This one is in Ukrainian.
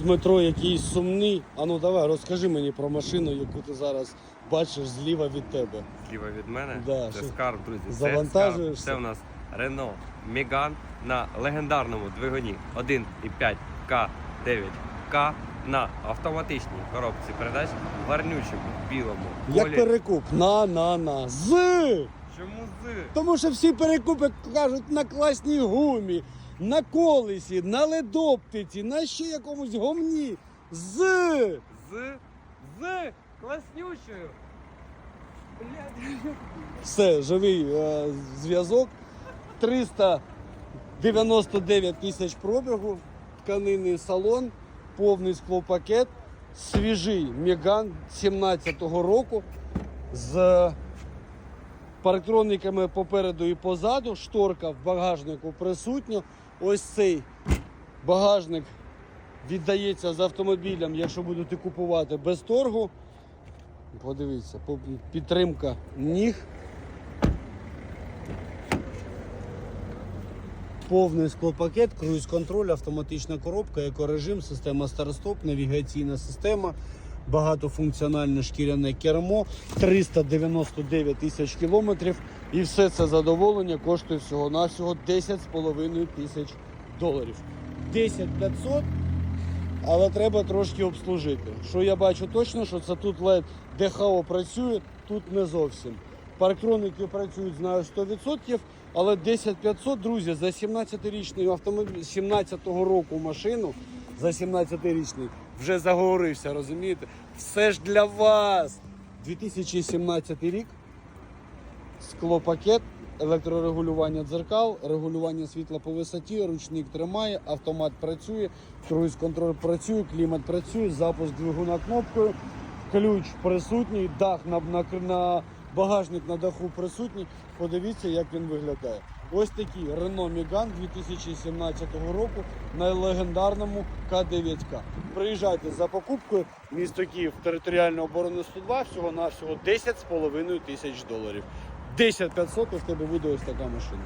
Дмитро якийсь сумний. А ну давай, розкажи мені про машину, яку ти зараз бачиш зліва від тебе. Зліва від мене. Да, це що скарб, друзі. Це завантажуєшся? Це у нас Renault Megane на легендарному двигуні 1,5 К9К на автоматичній коробці передач в гарнючому білому Як колі. перекуп. На, на, на. З! Чому з? Тому що всі перекупи кажуть на класній гумі, на колесі, на ледоптиці, на ще якомусь гомні. З! З? З класнючою. Блядь. Все, живий е, зв'язок. 399 тисяч пробігу, тканинний салон, повний склопакет, свіжий Меган 17-го року з парктрониками попереду і позаду. Шторка в багажнику присутня. Ось цей багажник віддається з автомобілем, якщо будете купувати без торгу. Подивіться, підтримка ніг. Повний склопакет, круїз-контроль, автоматична коробка, екорежим, система старт-стоп, навігаційна система, багатофункціональне шкіряне кермо, 399 тисяч кілометрів. І все це задоволення коштує всього-навсього 10,5 тисяч доларів. 10 500 але треба трошки обслужити. Що я бачу точно, що це тут LED ДХО працює, тут не зовсім. Парктроники працюють, знаю 100%, але 10500, друзі, за 17-річний автомобіль 17-го року машину, за 17-річний вже заговорився, розумієте? Все ж для вас. 2017 рік, склопакет, електрорегулювання дзеркал, регулювання світла по висоті, ручник тримає, автомат працює, круїз контроль працює, клімат працює, запуск двигуна кнопкою, ключ присутній, дах на, на, на багажник на даху присутній. Подивіться, як він виглядає. Ось такий Renault Megane 2017 року на легендарному К9К. Приїжджайте за покупкою, місто Київ, територіальна оборона 102, всього на всього 10,5 тисяч доларів. 10 500 у тебе буде ось така машина.